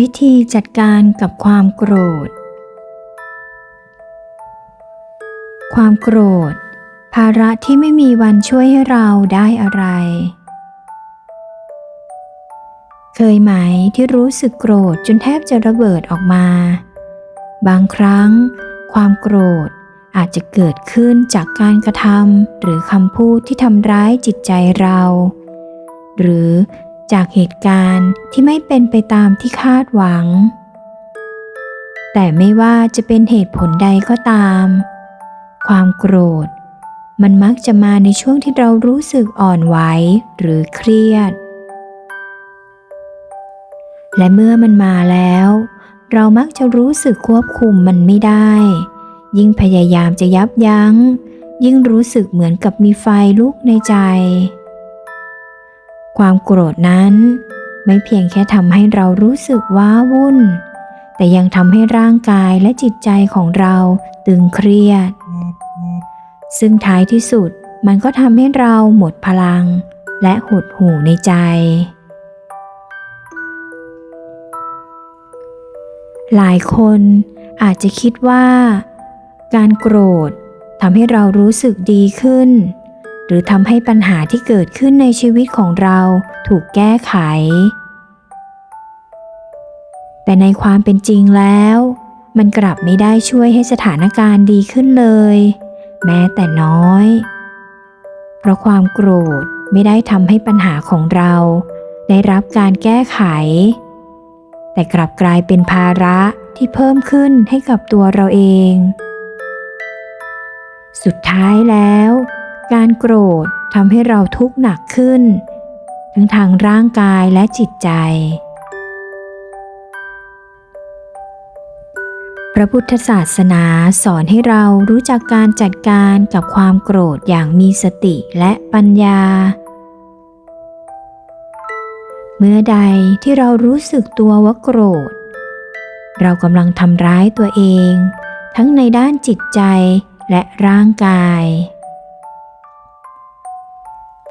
วิธีจัดการกับความโกรธ ความโกรธ ภาระที่ไม่มีวันช่วยให้เราได้อะไร เคยไหมที่รู้สึกโกรธจนแทบจะระเบิดออกมา บางครั้ง ความโกรธอาจจะเกิดขึ้นจากการกระทำหรือคำพูดที่ทำร้ายจิตใจเรา หรือ จากเหตุการณ์ที่ไม่เป็นไปตามที่คาดหวัง แต่ไม่ว่าจะเป็นเหตุผลใดก็ตาม ความโกรธ มันมักจะมาในช่วงที่เรารู้สึกอ่อนไหวหรือเครียด และเมื่อมันมาแล้ว เรามักจะรู้สึกควบคุมมันไม่ได้ ยิ่งพยายามจะยับยัง้ง ยิ่งรู้สึกเหมือนกับมีไฟลุกในใจ ความโกรธนั้น ไม่เพียงแค่ทำให้เรารู้สึกว้าวุ่น แต่ยังทำให้ร่างกายและจิตใจของเราตึงเครียด ซึ่งท้ายที่สุดมันก็ทำให้เราหมดพลัง และหดหู่ในใจ หลายคนอาจจะคิดว่า การโกรธทำให้เรารู้สึกดีขึ้น หรือทำให้ปัญหาที่เกิดขึ้นในชีวิตของเราถูกแก้ไข แต่ในความเป็นจริงแล้ว มันกลับไม่ได้ช่วยให้สถานการณ์ดีขึ้นเลย แม้แต่น้อย เพราะความโกรธไม่ได้ทำให้ปัญหาของเรา ได้รับการแก้ไข แต่กลับกลายเป็นภาระที่เพิ่มขึ้นให้กับตัวเราเอง สุดท้ายแล้ว การโกรธทำให้เราทุกข์หนักขึ้น ทั้งทางร่างกายและจิตใจ พระพุทธศาสนาสอนให้เรารู้จักการจัดการกับความโกรธอย่างมีสติและปัญญา เมื่อใดที่เรารู้สึกตัวว่าโกรธ เรากำลังทำร้ายตัวเอง ทั้งในด้านจิตใจและร่างกาย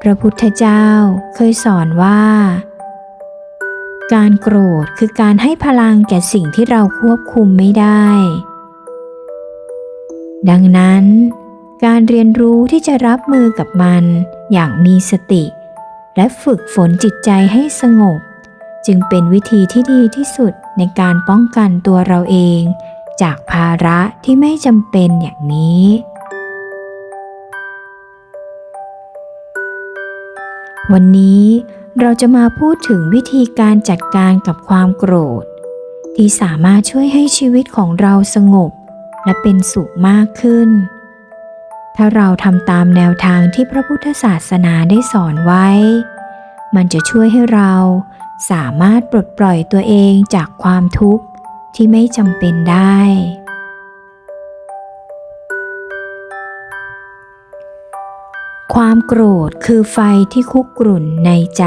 พระพุทธเจ้าเคยสอนว่า การโกรธคือการให้พลังแก่สิ่งที่เราควบคุมไม่ได้ ดังนั้น การเรียนรู้ที่จะรับมือกับมันอย่างมีสติ และฝึกฝนจิตใจให้สงบ จึงเป็นวิธีที่ดีที่สุดในการป้องกันตัวเราเอง จากภาระที่ไม่จำเป็นอย่างนี้ วันนี้เราจะมาพูดถึงวิธีการจัดการกับความโกรธ ที่สามารถช่วยให้ชีวิตของเราสงบ และเป็นสุขมากขึ้น ถ้าเราทำตามแนวทางที่พระพุทธศาสนาได้สอนไว้ มันจะช่วยให้เราสามารถปลดปล่อยตัวเองจากความทุกข์ที่ไม่จำเป็นได้ ความโกรธคือไฟที่คุกกรุ่นในใจ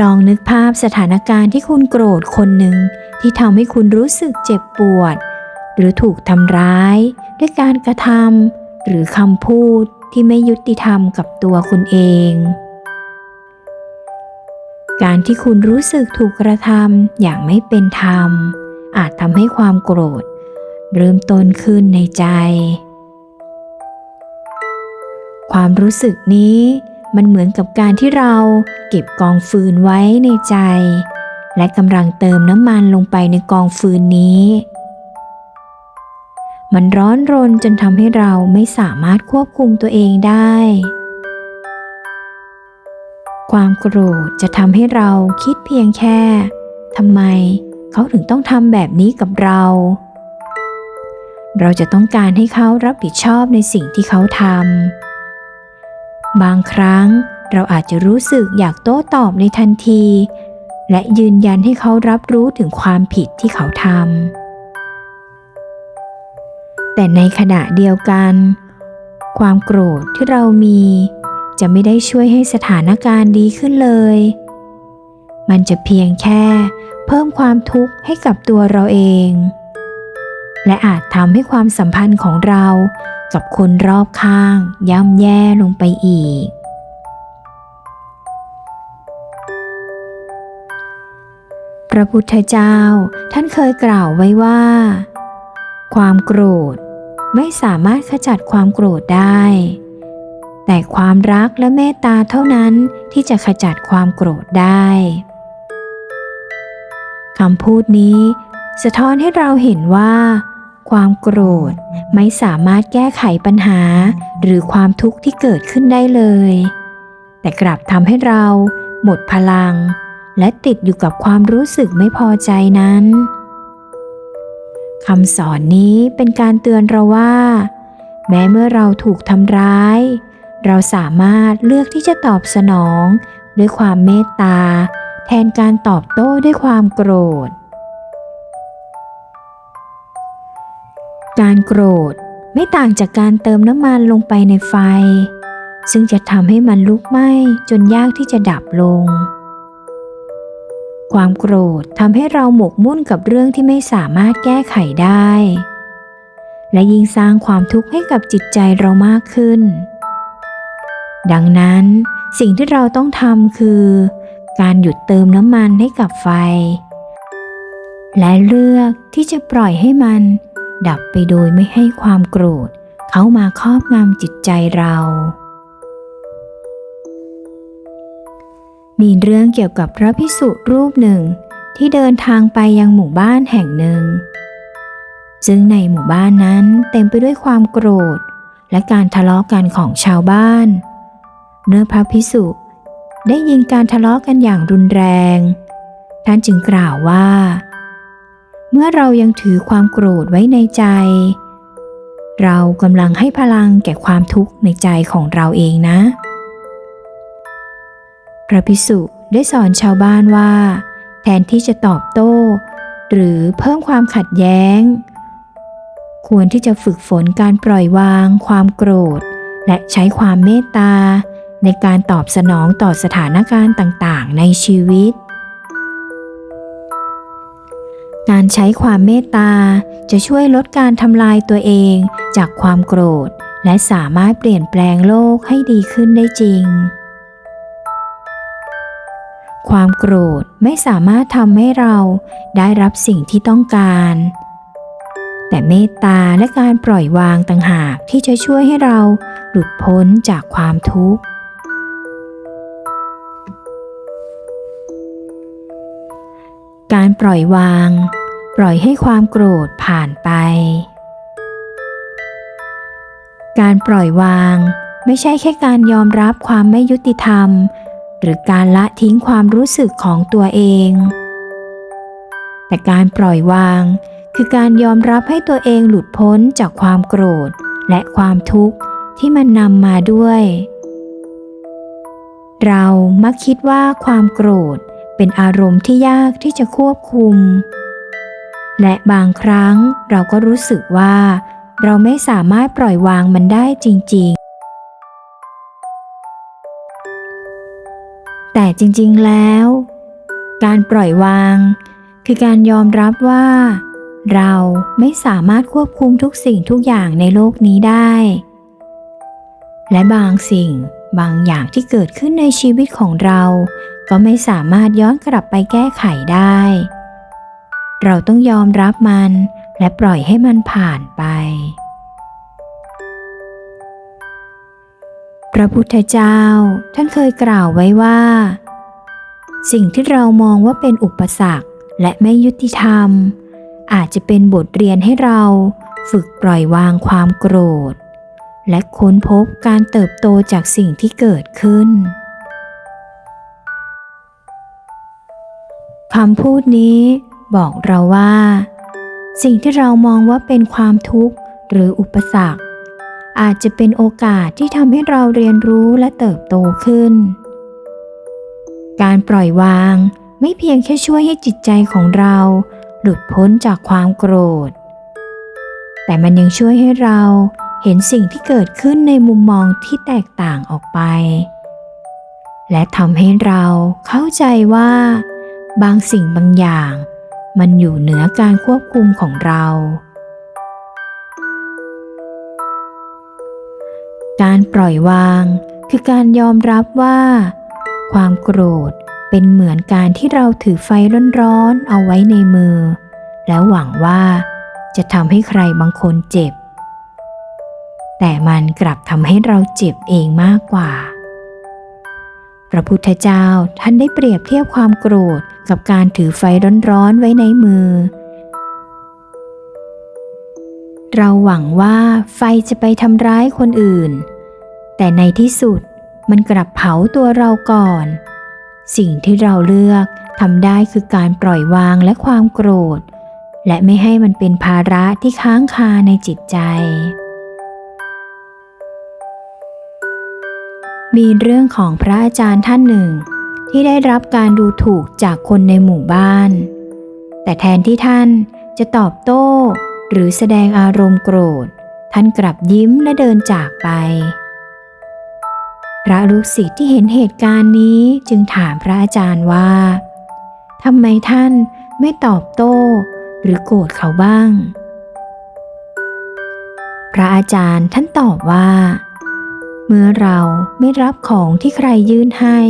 ลองนึกภาพสถานการณ์ที่คุณโกรธคนหนึ่งที่ทำให้คุณรู้สึกเจ็บปวด หรือถูกทำร้าย ด้วยการกระทำหรือคำพูดที่ไม่ยุติธรรมกับตัวคุณเอง การที่คุณรู้สึกถูกกระทำอย่างไม่เป็นธรรม อาจทำให้ความโกรธ เริ่มต้นขึ้นในใจ ความรู้สึกนี้มันเหมือนกับการที่เราเก็บกองฟืนไว้ในใจ และกำลังเติมน้ำมันลงไปในกองฟืนนี้ มันร้อนรนจนทำให้เราไม่สามารถควบคุมตัวเองได้ ความโกรธจะทำให้เราคิดเพียงแค่ทำไมเขาถึงต้องทำแบบนี้กับเรา เราจะต้องการให้เขารับผิดชอบในสิ่งที่เขาทำ บางครั้งเราอาจจะรู้สึกอยากโต้ตอบในทันที และยืนยันให้เขารับรู้ถึงความผิดที่เขาทำ แต่ในขณะเดียวกัน ความโกรธที่เรามี จะไม่ได้ช่วยให้สถานการณ์ดีขึ้นเลย มันจะเพียงแค่เพิ่มความทุกข์ให้กับตัวเราเอง และอาจทำให้ความสัมพันธ์ของเรากับคนรอบข้าง ย่ำแย่ลงไปอีก พระพุทธเจ้าท่านเคยกล่าวไว้ว่า ความโกรธไม่สามารถขจัดความโกรธได้ แต่ความรักและเมตตาเท่านั้นที่จะขจัดความโกรธได้คำพูดนี้สะท้อนให้เราเห็นว่า ความโกรธ ไม่สามารถแก้ไขปัญหา หรือความทุกข์ที่เกิดขึ้นได้เลย แต่กลับทำให้เราหมดพลัง และติดอยู่กับความรู้สึกไม่พอใจนั้นคำสอนนี้เป็นการเตือนเราว่า แม้เมื่อเราถูกทำร้าย เราสามารถเลือกที่จะตอบสนอง ด้วยความเมตตา แทนการตอบโต้ด้วยความโกรธ การโกรธไม่ต่างจากการเติมน้ำมันลงไปในไฟ ซึ่งจะทำให้มันลุกไหม้จนยากที่จะดับลง ความโกรธทำให้เราหมกมุ่นกับเรื่องที่ไม่สามารถแก้ไขได้ และยิ่งสร้างความทุกข์ให้กับจิตใจเรามากขึ้น ดังนั้นสิ่งที่เราต้องทำคือ การหยุดเติมน้ำมันให้กับไฟ และเลือกที่จะปล่อยให้มัน ดับไปโดยไม่ให้ความโกรธ เขามาครอบงำจิตใจเรา มีเรื่องเกี่ยวกับพระพิสุรูปหนึ่งที่เดินทางไปยังหมู่บ้านแห่งหนึ่ง ซึ่งในหมู่บ้านนั้นเต็มไปด้วยความโกรธ และการทะเลาะกันของชาวบ้านเมื่อพระพิสุได้ยินการทะเลาะกันอย่างรุนแรง ท่านจึงกล่าวว่า เมื่อเรายังถือความโกรธไว้ในใจ เรากำลังให้พลังแก่ความทุกข์ในใจของเราเองนะ พระพิสุได้สอนชาวบ้านว่า แทนที่จะตอบโต้ หรือเพิ่มความขัดแย้ง ควรที่จะฝึกฝนการปล่อยวาง ความโกรธ และใช้ความเมตตาในการตอบสนองต่อสถานการณ์ต่าง ๆ ในชีวิต การใช้ความเมตตาจะช่วยลดการทำลายตัวเองจากความโกรธ และสามารถเปลี่ยนแปลงโลกให้ดีขึ้นได้จริง ความโกรธไม่สามารถทำให้เราได้รับสิ่งที่ต้องการ แต่เมตตาและการปล่อยวางต่างหากที่จะช่วยให้เราหลุดพ้นจากความทุกข์การปล่อยวาง ปล่อยให้ความโกรธผ่านไป การปล่อยวางไม่ใช่แค่การยอมรับความไม่ยุติธรรม หรือการละทิ้งความรู้สึกของตัวเอง แต่การปล่อยวาง คือการยอมรับให้ตัวเองหลุดพ้นจากความโกรธและความทุกข์ที่มันนำมาด้วย เรามักคิดว่าความโกรธเป็นอารมณ์ที่ยากที่จะควบคุม และบางครั้งเราก็รู้สึกว่า เราไม่สามารถปล่อยวางมันได้จริง ๆ แต่จริง ๆ แล้ว การปล่อยวาง คือการยอมรับว่า เราไม่สามารถควบคุมทุกสิ่งทุกอย่างในโลกนี้ได้ และบางสิ่งบางอย่างที่เกิดขึ้นในชีวิตของเรา ก็ไม่สามารถย้อนกลับไปแก้ไขได้ เราต้องยอมรับมันและปล่อยให้มันผ่านไป พระพุทธเจ้าท่านเคยกล่าวไว้ว่า สิ่งที่เรามองว่าเป็นอุปสรรคและไม่ยุติธรรม อาจจะเป็นบทเรียนให้เราฝึกปล่อยวางความโกรธ และค้นพบการเติบโตจากสิ่งที่เกิดขึ้นคำพูดนี้ บอกเราว่า สิ่งที่เรามองว่าเป็นความทุกข์หรืออุปสรรค อาจจะเป็นโอกาสที่ทำให้เราเรียนรู้และเติบโตขึ้น การปล่อยวางไม่เพียงแค่ช่วยให้จิตใจของเราหลุดพ้นจากความโกรธ แต่มันยังช่วยให้เราเห็นสิ่งที่เกิดขึ้นในมุมมองที่แตกต่างออกไป และทำให้เราเข้าใจว่า บางสิ่งบางอย่าง มันอยู่เหนือการควบคุมของเรา การปล่อยวางคือการยอมรับว่า ความโกรธเป็นเหมือนการที่เราถือไฟร้อนๆเอาไว้ในมือ แล้วหวังว่าจะทำให้ใครบางคนเจ็บ แต่มันกลับทำให้เราเจ็บเองมากกว่า พระพุทธเจ้าท่านได้เปรียบเทียบความโกรธกับการถือไฟร้อนๆไว้ในมือ เราหวังว่าไฟจะไปทำร้ายคนอื่น แต่ในที่สุดมันกลับเผาตัวเราก่อน สิ่งที่เราเลือกทำได้คือการปล่อยวางและความโกรธ และไม่ให้มันเป็นภาระที่ค้างคาในจิตใจ มีเรื่องของพระอาจารย์ท่านหนึ่ง ที่ได้รับการดูถูกจากคนในหมู่บ้าน แต่แทนที่ท่านจะตอบโต้ หรือแสดงอารมณ์โกรธ ท่านกลับยิ้มและเดินจากไป พระลูกศิษย์ที่เห็นเหตุการณ์นี้จึงถามพระอาจารย์ว่าทำไมท่านไม่ตอบโต้ หรือโกรธเขาบ้าง พระอาจารย์ท่านตอบว่า เมื่อเราไม่รับของที่ใครยื่นให้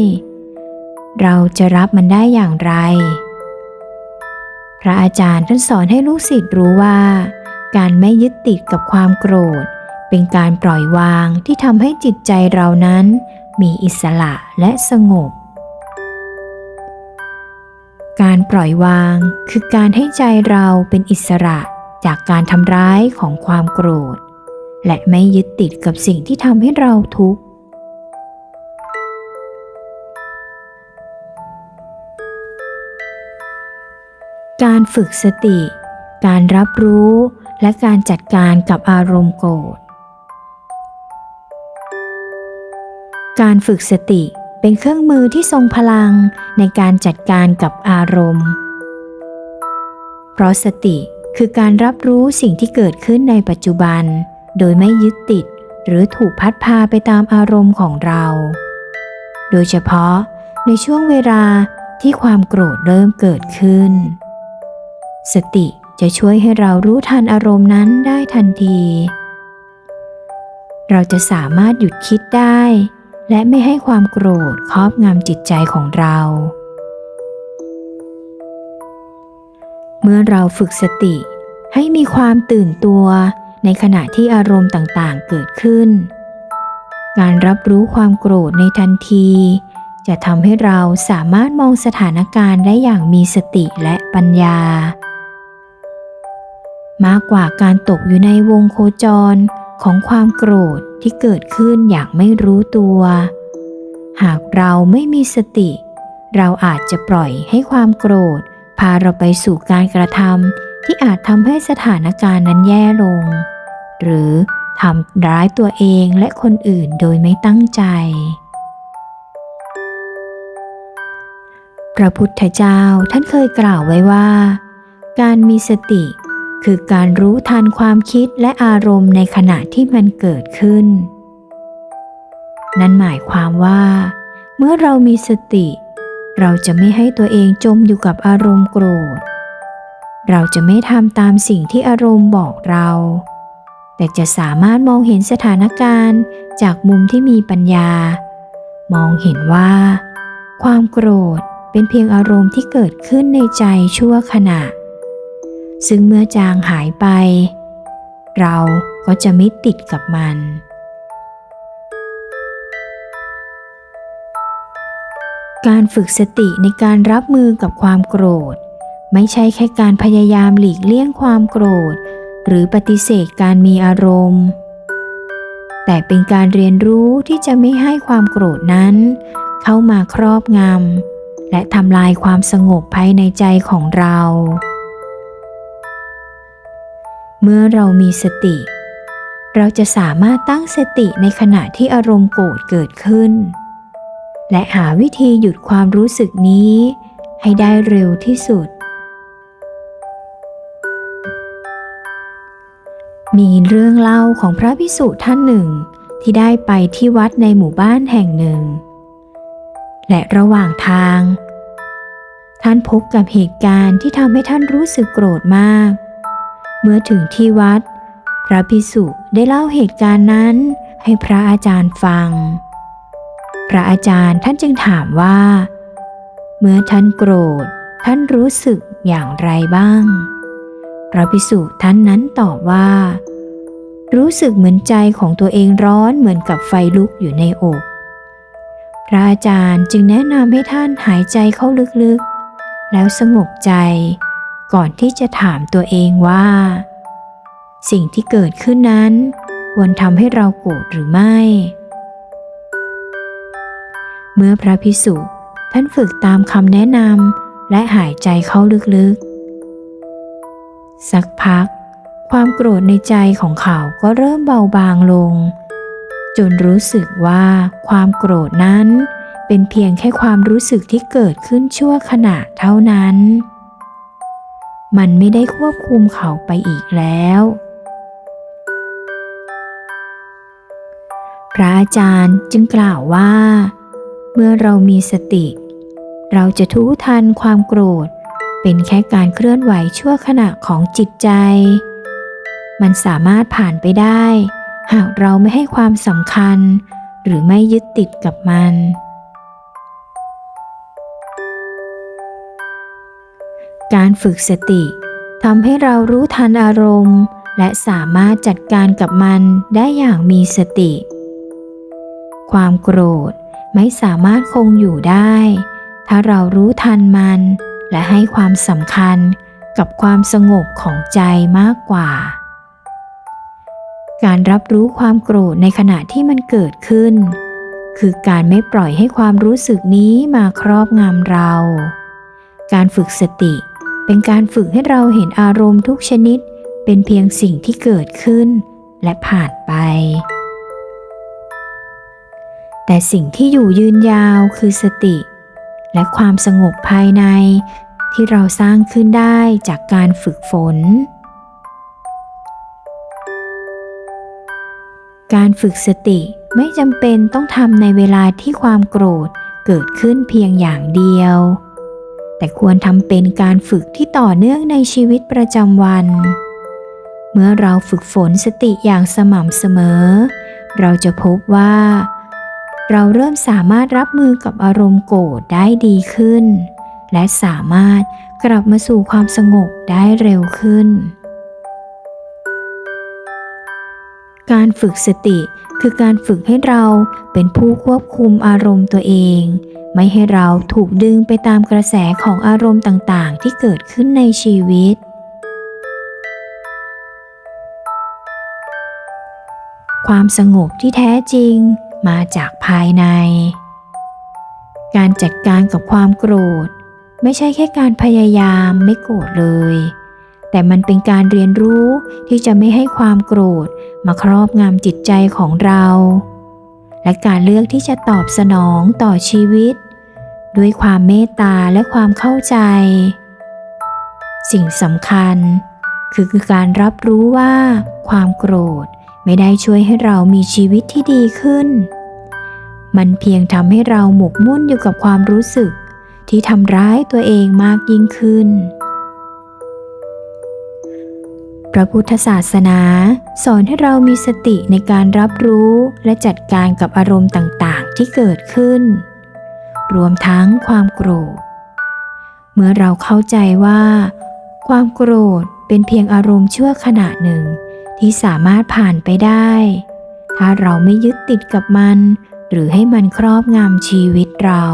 เราจะรับมันได้อย่างไร พระอาจารย์ท่านสอนให้ลูกศิษย์รู้ว่า การไม่ยึดติดกับความโกรธ เป็นการปล่อยวางที่ทำให้จิตใจเรานั้น มีอิสระและสงบ การปล่อยวางคือการให้ใจเราเป็นอิสระจากการทำร้ายของความโกรธ และไม่ยึดติดกับสิ่งที่ทำให้เราทุกข์ การฝึกสติ การรับรู้และการจัดการกับอารมณ์โกรธ การฝึกสติเป็นเครื่องมือที่ทรงพลังในการจัดการกับอารมณ์ เพราะสติคือการรับรู้สิ่งที่เกิดขึ้นในปัจจุบัน โดยไม่ยึดติดหรือถูกพัดพาไปตามอารมณ์ของเรา โดยเฉพาะในช่วงเวลาที่ความโกรธเริ่มเกิดขึ้น สติจะช่วยให้เรารู้ทันอารมณ์นั้นได้ทันที เราจะสามารถหยุดคิดได้ และไม่ให้ความโกรธครอบงำจิตใจของเรา เมื่อเราฝึกสติให้มีความตื่นตัว ในขณะที่อารมณ์ต่างๆเกิดขึ้น การรับรู้ความโกรธในทันที จะทำให้เราสามารถมองสถานการณ์ได้อย่างมีสติและปัญญา มากกว่าการตกอยู่ในวงโคจรของความโกรธที่เกิดขึ้นอย่างไม่รู้ตัว หากเราไม่มีสติ เราอาจจะปล่อยให้ความโกรธ พาเราไปสู่การกระทำ ที่อาจทำให้สถานการณ์นั้นแย่ลง หรือทำร้ายตัวเองและคนอื่นโดยไม่ตั้งใจ พระพุทธเจ้าท่านเคยกล่าวไว้ว่า การมีสติคือการรู้ทันความคิดและอารมณ์ในขณะที่มันเกิดขึ้น นั่นหมายความว่า เมื่อเรามีสติ เราจะไม่ให้ตัวเองจมอยู่กับอารมณ์โกรธ เราจะไม่ทำตามสิ่งที่อารมณ์บอกเรา แต่จะสามารถมองเห็นสถานการณ์จากมุมที่มีปัญญา มองเห็นว่า ความโกรธเป็นเพียงอารมณ์ที่เกิดขึ้นในใจชั่วขณะ ซึ่งเมื่อจางหายไป เราก็จะไม่ติดกับมันการฝึกสติในการรับมือกับความโกรธ ไม่ใช่แค่การพยายามหลีกเลี่ยงความโกรธ หรือปฏิเสธการมีอารมณ์ แต่เป็นการเรียนรู้ที่จะไม่ให้ความโกรธนั้น เข้ามาครอบงำและทำลายความสงบภายในใจของเรา เมื่อเรามีสติ เราจะสามารถตั้งสติในขณะที่อารมณ์โกรธเกิดขึ้น และหาวิธีหยุดความรู้สึกนี้ให้ได้เร็วที่สุด มีเรื่องเล่าของพระพิสุท่านหนึ่ง ที่ได้ไปที่วัดในหมู่บ้านแห่งหนึ่ง และระหว่างทาง ท่านพบกับเหตุการณ์ที่ทำให้ท่านรู้สึกโกรธมาก เมื่อถึงที่วัด พระพิสุได้เล่าเหตุการณ์นั้นให้พระอาจารย์ฟัง พระอาจารย์ท่านจึงถามว่า เมื่อท่านโกรธ ท่านรู้สึกอย่างไรบ้าง พระภิกษุท่านนั้นตอบว่า รู้สึกเหมือนใจของตัวเองร้อนเหมือนกับไฟลุกอยู่ในอก พระอาจารย์จึงแนะนำให้ท่านหายใจเข้าลึกๆ แล้วสงบใจ ก่อนที่จะถามตัวเองว่า สิ่งที่เกิดขึ้นนั้นควรทำให้เราโกรธหรือไม่ เมื่อพระพิสุท่านฝึกตามคำแนะนำและหายใจเข้าลึกๆ สักพัก ความโกรธในใจของเขาก็เริ่มเบาบางลง จนรู้สึกว่าความโกรธนั้น เป็นเพียงแค่ความรู้สึกที่เกิดขึ้นชั่วขณะเท่านั้น มันไม่ได้ควบคุมเขาไปอีกแล้วพระอาจารย์จึงกล่าวว่า เมื่อเรามีสติ เราจะทู้ทันความโกรธ เป็นแค่การเคลื่อนไหวชั่วขณะของจิตใจ มันสามารถผ่านไปได้ หากเราไม่ให้ความสำคัญ หรือไม่ยึดติดกับมัน การฝึกสติทำให้เรารู้ทันอารมณ์ และสามารถจัดการกับมันได้อย่างมีสติ ความโกรธไม่สามารถคงอยู่ได้ ถ้าเรารู้ทันมัน และให้ความสำคัญกับความสงบของใจมากกว่า การรับรู้ความโกรธในขณะที่มันเกิดขึ้น คือการไม่ปล่อยให้ความรู้สึกนี้มาครอบงำเรา การฝึกสติเป็นการฝึกให้เราเห็นอารมณ์ทุกชนิดเป็นเพียงสิ่งที่เกิดขึ้นและผ่านไป แต่สิ่งที่อยู่ยืนยาวคือสติ และความสงบภายใน ที่เราสร้างขึ้นได้จากการฝึกฝน การฝึกสติไม่จำเป็นต้องทำในเวลาที่ความโกรธเกิดขึ้นเพียงอย่างเดียว แต่ควรทำเป็นการฝึกที่ต่อเนื่องในชีวิตประจำวัน เมื่อเราฝึกฝนสติอย่างสม่ำเสมอ เราจะพบว่า เราเริ่มสามารถรับมือกับอารมณ์โกรธได้ดีขึ้น และสามารถกลับมาสู่ความสงบได้เร็วขึ้น การฝึกสติคือการฝึกให้เราเป็นผู้ควบคุมอารมณ์ตัวเอง ไม่ให้เราถูกดึงไปตามกระแสของอารมณ์ต่างๆ ที่เกิดขึ้นในชีวิต ความสงบที่แท้จริงมาจากภายใน การจัดการกับความโกรธ ไม่ใช่แค่การพยายามไม่โกรธเลย แต่มันเป็นการเรียนรู้ที่จะไม่ให้ความโกรธมาครอบงำจิตใจของเรา และการเลือกที่จะตอบสนองต่อชีวิต ด้วยความเมตตาและความเข้าใจ สิ่งสำคัญ คือการรับรู้ว่า ความโกรธไม่ได้ช่วยให้เรามีชีวิตที่ดีขึ้น มันเพียงทำให้เราหมกมุ่นอยู่กับความรู้สึก ที่ทำร้ายตัวเองมากยิ่งขึ้น พระพุทธศาสนาสอนให้เรามีสติในการรับรู้และจัดการกับอารมณ์ต่างๆ ที่เกิดขึ้น รวมทั้งความโกรธ เมื่อเราเข้าใจว่า ความโกรธเป็นเพียงอารมณ์ชั่วขณะหนึ่งที่สามารถผ่านไปได้ ถ้าเราไม่ยึดติดกับมัน หรือให้มันครอบงำชีวิตเรา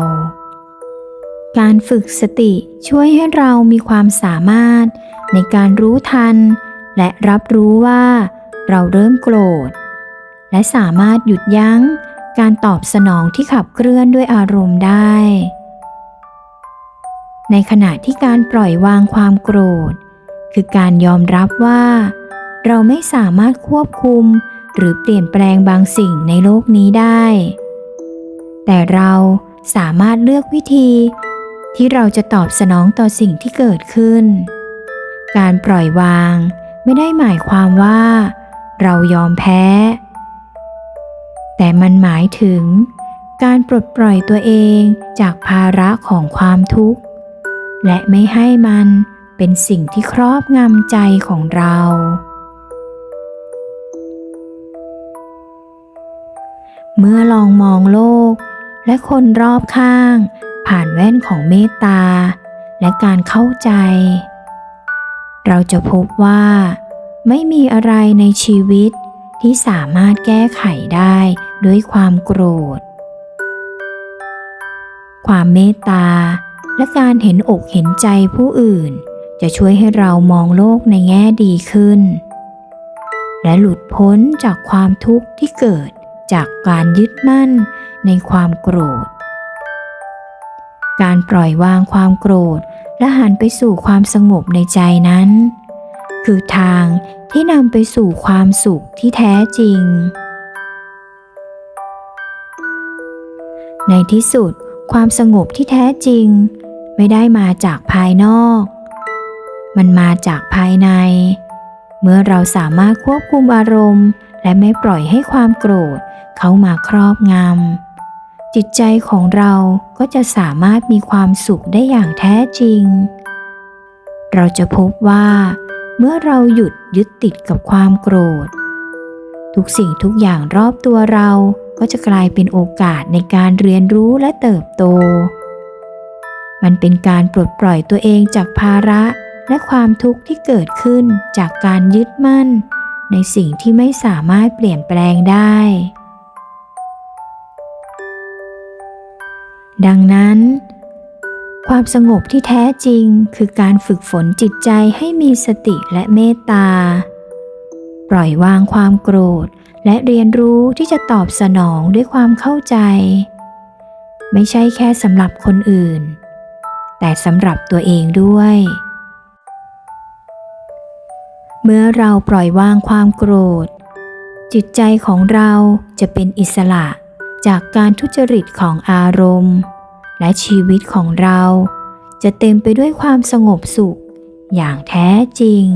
การฝึกสติช่วยให้เรามีความสามารถ ในการรู้ทัน และรับรู้ว่า เราเริ่มโกรธ และสามารถหยุดยั้งการตอบสนองที่ขับเคลื่อนด้วยอารมณ์ได้ ในขณะที่การปล่อยวางความโกรธ คือการยอมรับว่า เราไม่สามารถควบคุม หรือเปลี่ยนแปลงบางสิ่งในโลกนี้ได้ แต่เราสามารถเลือกวิธี ที่เราจะตอบสนองต่อสิ่งที่เกิดขึ้น การปล่อยวางไม่ได้หมายความว่า เรายอมแพ้ แต่มันหมายถึง การปลดปล่อยตัวเองจากภาระของความทุกข์ และไม่ให้มันเป็นสิ่งที่ครอบงำใจของเรา เมื่อลองมองโลกและคนรอบข้าง ผ่านแว่นของเมตตา และการเข้าใจ เราจะพบว่า ไม่มีอะไรในชีวิตที่สามารถแก้ไขได้ด้วยความโกรธ ความเมตตาและการเห็นอกเห็นใจผู้อื่น จะช่วยให้เรามองโลกในแง่ดีขึ้น และหลุดพ้นจากความทุกข์ที่เกิดจากการยึดมั่นในความโกรธ การปล่อยวางความโกรธ และหันไปสู่ความสงบในใจนั้น คือทางที่นำไปสู่ความสุขที่แท้จริง ในที่สุดความสงบที่แท้จริง ไม่ได้มาจากภายนอก มันมาจากภายใน เมื่อเราสามารถควบคุมอารมณ์ และไม่ปล่อยให้ความโกรธ เขามาครอบงำ จิตใจของเราก็จะสามารถมีความสุขได้อย่างแท้จริง เราจะพบว่า เมื่อเราหยุดยึดติดกับความโกรธ ทุกสิ่งทุกอย่างรอบตัวเราก็จะกลายเป็นโอกาสในการเรียนรู้และเติบโต มันเป็นการปลดปล่อยตัวเองจากภาระและความทุกข์ที่เกิดขึ้นจากการยึดมั่น ในสิ่งที่ไม่สามารถเปลี่ยนแปลงได้ ดังนั้น ความสงบที่แท้จริงคือการฝึกฝนจิตใจให้มีสติและเมตตา ปล่อยวางความโกรธและเรียนรู้ที่จะตอบสนองด้วยความเข้าใจ ไม่ใช่แค่สำหรับคนอื่น แต่สำหรับตัวเองด้วย เมื่อเราปล่อยวางความโกรธ จิตใจของเราจะเป็นอิสระ จากการทุจริตของอารมณ์ และชีวิตของเรา จะเต็มไปด้วยความสงบสุข อย่างแท้จริง